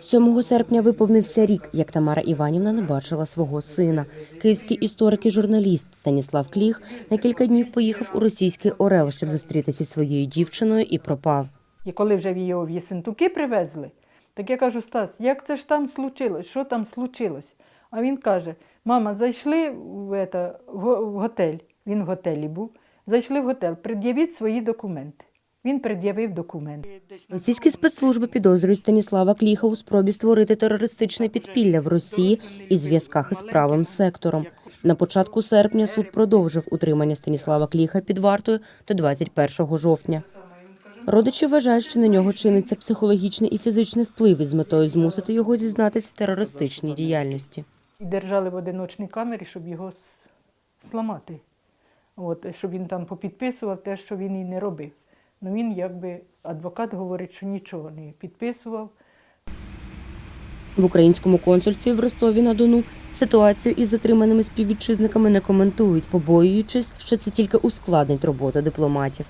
7 серпня виповнився рік, як Тамара Іванівна не бачила свого сина. Київський історик і журналіст Станіслав Кліх на кілька днів поїхав у російський Орел, щоб зустрітися зі своєю дівчиною, і пропав. І коли вже його в Єсентуки привезли, так я кажу, Стас, як це ж там случилось? Що там случилось? А він каже: мама, зайшли в, это, в готель. Він в готелі був. Зайшли в готель, пред'явіть свої документи. Він пред'явив документи. Російські спецслужби підозрюють Станіслава Кліха у спробі створити терористичне підпілля в Росії і зв'язках із правим сектором. На початку серпня суд продовжив утримання Станіслава Кліха під вартою до 21 жовтня. Родичі вважають, що на нього чиниться психологічний і фізичний вплив із метою змусити його зізнатись в терористичній діяльності. Держали в одиночній камері, щоб його сламати. От, щоб він там попідписував те, що він і не робив. Ну він якби адвокат говорить, що нічого не підписував. В українському консульстві в Ростові на Дону ситуацію із затриманими співвітчизниками не коментують, побоюючись, що це тільки ускладнить роботу дипломатів.